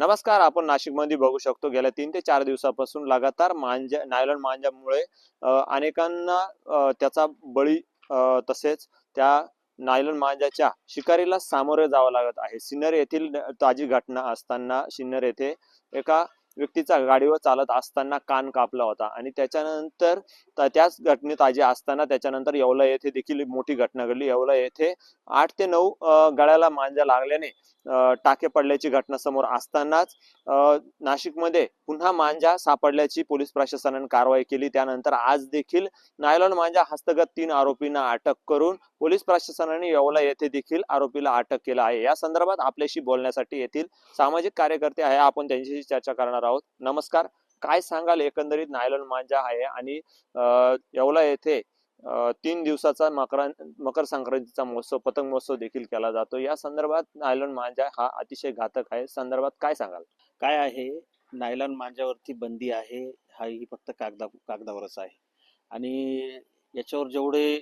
नमस्कार आपण नाशिकमध्ये बघू शकतो गेल्या तीन ते चार दिवसापासून लगातार मांजा नायलॉन मांजामुळे अनेकांना त्याचा बळी तसेच त्या नायलॉन मांजाच्या शिकारीला सामोरे जावं लागत आहे. सिन्नर येथील ताजी घटना असताना सिन्नर येथे एका व्यक्तीचा गाडीवर चालत असताना कान कापला होता. आणि त्याच्यानंतर त्याच घटनेत आजी असताना त्याच्यानंतर येवला येथे देखील मोठी घटना घडली. येवला येथे आठ ते नऊ गळ्याला मांजा लागल्याने टाके पडल्याची घटना समोर असतानाच नाशिकमध्ये पुन्हा मांजा सापडल्याची पोलीस प्रशासनाने कारवाई केली. त्यानंतर आज देखील नायलॉन मांजा हस्तगत तीन आरोपींना अटक करून पोलीस प्रशासनाने येवला येथे देखील आरोपीला अटक केलं आहे. या संदर्भात आपल्याशी बोलण्यासाठी येथील सामाजिक कार्यकर्ते आहे. आपण त्यांच्याशी चर्चा करणार आहोत. नमस्कार. काय सांगाल? एकंदरीत नायलॉन मांजा आहे आणि येवला येथे तीन दिवसाचा मकर मकर संक्रांतीचा महोत्सव पतंग महोत्सव देखील केला जातो. या संदर्भात नायलॉन मांजा हा अतिशय घातक आहे. संदर्भात काय सांगाल? काय आहे? नायलॉन मांजावरती बंदी आहे. हा ही फक्त कागदा कागदावरच आहे. आणि याच्यावर जेवढे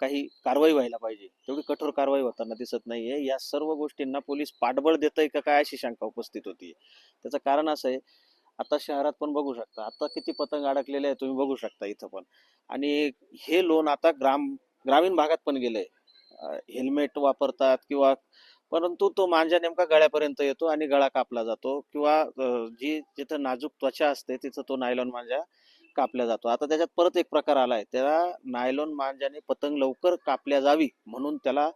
काही कारवाई व्हायला पाहिजे. तेवढी कठोर कारवाई होताना दिसत नाहीये. या सर्व गोष्टींना पोलीस पाठबळ देत आहे का काय अशी शंका उपस्थित होती त्याचं कारण असं आहे आता शहरात पण बघू शकता. आता किती पतंग अडकलेले आहे तुम्ही बघू शकता इथं पण. आणि हे लोन आता ग्राम ग्रामीण भागात पण गेलंय. हेल्मेट वापरतात किंवा परंतु तो मांजा नेमका गळ्यापर्यंत येतो आणि गळा कापला जातो. किंवा जी जिथं नाजूक त्वचा असते तिथं तो नायलॉन मांजा कापल्या जातो. आता त्याच्यात परत एक प्रकार आलाय. त्याला नायलॉन मांजाने पतंग लवकर कापल्या जावी म्हणून त्याला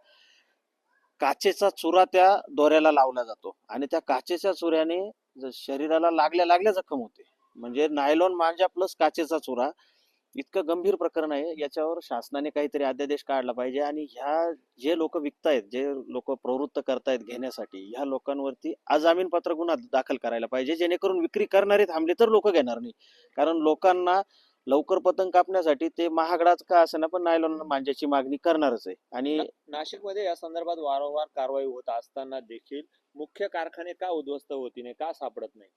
काचेचा चुरा त्या दोऱ्याला लावला जातो. आणि त्या काचेच्या चुऱ्याने शरीराला लागल्या लागल्या जखम होते. म्हणजे नायलॉन मांजा प्लस काचेचा चुरा इतकं गंभीर प्रकरण आहे. याच्यावर शासनाने काहीतरी अध्यादेश काढला पाहिजे आणि ह्या जे लोक विकतायत जे लोक प्रवृत्त करतायत घेण्यासाठी ह्या लोकांवरती अजामीन पत्र गुन्हा दाखल करायला पाहिजे. जेणेकरून विक्री करणारे थांबले तर लोक घेणार नाही. कारण लोकांना लवकर पतंग कापण्यासाठी ते महागडाच का ना पण नायलॉन मांजाची मागणी करणारच आहे. आणि नाशिकमध्ये या संदर्भात वारंवार कारवाई होत असताना देखील मुख्य कारखाने का उद्ध्वस्त होती नाही का सापडत नाही?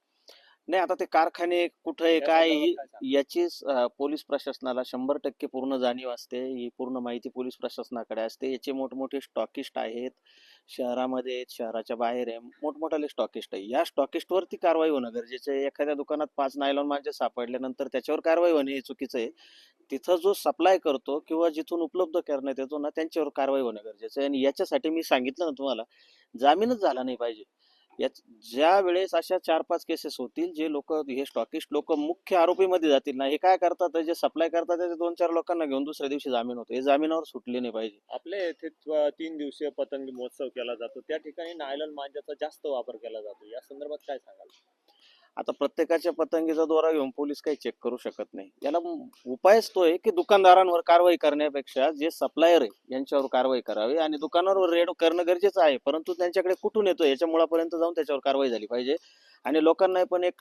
नाही आता ते कारखाने कुठे काय ही? याची अं, पोलीस प्रशासनाला शंभर टक्के पूर्ण जाणीव असते. ही पूर्ण माहिती पोलीस प्रशासनाकडे असते. याचे मोठमोठे स्टॉकिस्ट आहेत. शहरामध्ये आहेत शहराच्या बाहेर आहे. मोठमोठाले स्टॉकिस्ट आहे. या स्टॉकिस्ट वरती कारवाई होणं गरजेचं आहे. एखाद्या दुकानात पाच नायलॉन मांजे सापडल्यानंतर त्याच्यावर कारवाई होणे हे चुकीचं आहे. तिथं जो सप्लाय करतो किंवा जिथून उपलब्ध करण्यात येतो ना त्यांच्यावर कारवाई होणं गरजेचं आहे. आणि याच्यासाठी मी सांगितलं ना तुम्हाला जामीनच झाला नाही पाहिजे. या ज्या वेळेस अशा चार पाच केसेस होतील जे लोक हे स्टॉकिस्ट लोक मुख्य आरोपीमध्ये जातील ना हे काय करतात जे सप्लाय करतात त्याचे दोन चार लोकांना घेऊन दुसऱ्या दिवशी जामीन होतो. हे जामीनावर सुटले नाही पाहिजे. आपल्या येथे तीन दिवसीय पतंग महोत्सव केला जातो. त्या ठिकाणी नायलॉन मांजाचा जास्त वापर केला जातो. या संदर्भात काय सांगाल? आता प्रत्येकाच्या पतंगीचा दोरा घेऊन पोलीस काही चेक करू शकत नाही. याला उपायच तो आहे की दुकानदारांवर कारवाई करण्यापेक्षा जे सप्लायर आहे यांच्यावर कारवाई करावी आणि दुकानावर रेड करणं गरजेचं आहे परंतु त्यांच्याकडे कुठून येतो याच्या मुळापर्यंत जाऊन त्याच्यावर कारवाई झाली पाहिजे. आणि लोकांना पण एक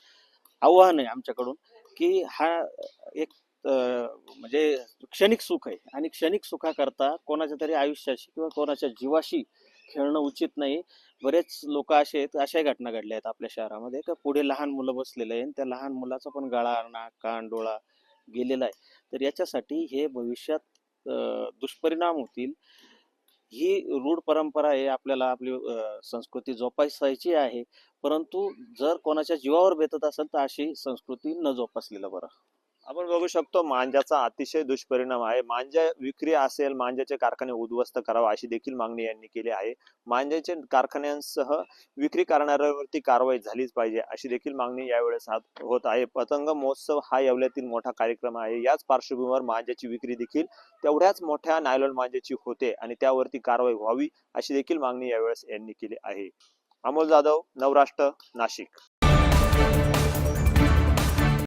आव्हान आहे आमच्याकडून की हा एक म्हणजे क्षणिक सुख आहे. आणि क्षणिक सुखाकरता कोणाच्या तरी आयुष्याशी किंवा कोणाच्या जीवाशी खेळणं उचित नाही. बरेच लोक असे आहेत अशाही घटना घडल्या आहेत आपल्या शहरामध्ये. का पुढे लहान मुलं बसलेले आहे आणि त्या लहान मुलाचा पण गळा नाक कान डोळा गेलेला आहे. तर याच्यासाठी हे भविष्यात दुष्परिणाम होतील. ही रूढ परंपरा आहे. आपल्याला आपली संस्कृती जोपासायची आहे. परंतु जर कोणाच्या जीवावर बेतत असेल तर अशी संस्कृती न जोपासलेलं बरं. आपण बघू शकतो मांजाचा अतिशय दुष्परिणाम आहे. मांजा विक्री असेल मांजाचे कारखाने उद्ध्वस्त करावा अशी देखील मागणी यांनी केली आहे. मांजाचे कारखान्यांसह विक्री करणाऱ्यावरती कारवाई झालीच पाहिजे अशी देखील मागणी यावेळेस होत आहे. पतंग महोत्सव हा येवल्यातील मोठा कार्यक्रम आहे. याच पार्श्वभूमीवर मांजाची विक्री देखील तेवढ्याच मोठ्या नायलॉन मांजाची होते आणि त्यावरती कारवाई व्हावी अशी देखील मागणी यावेळेस यांनी केली आहे. अमोल जाधव नवराष्ट्र नाशिक.